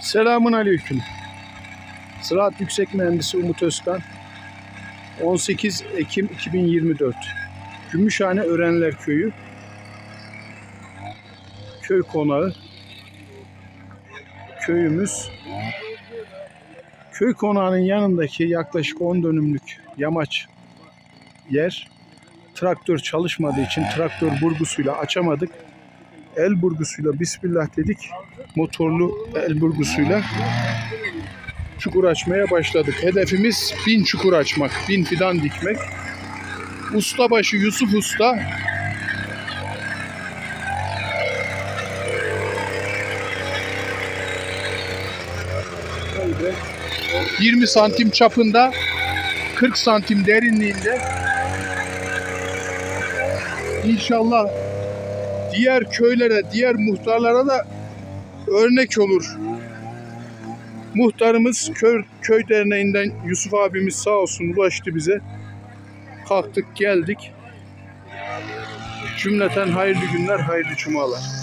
Selamun Aleyküm. Ziraat Yüksek Mühendisi Umut Özkan. 18 Ekim 2024. Gümüşhane Örenler Köyü. Köy konağı. Köyümüz. Köy konağının yanındaki yaklaşık 10 dönümlük yamaç yer. Traktör çalışmadığı için traktör burgusuyla açamadık. El burgusuyla Bismillah dedik. Motorlu el burgusuyla çukur açmaya başladık. Hedefimiz bin çukur açmak, bin fidan dikmek. Ustabaşı Yusuf Usta Şöyle 20 santim çapında 40 santim derinliğinde İnşallah diğer köylere, diğer muhtarlara da örnek olur. Muhtarımız köy, köy derneğinden Yusuf abimiz sağ olsun ulaştı bize. Kalktık geldik. Cümleten hayırlı günler, hayırlı cumalar.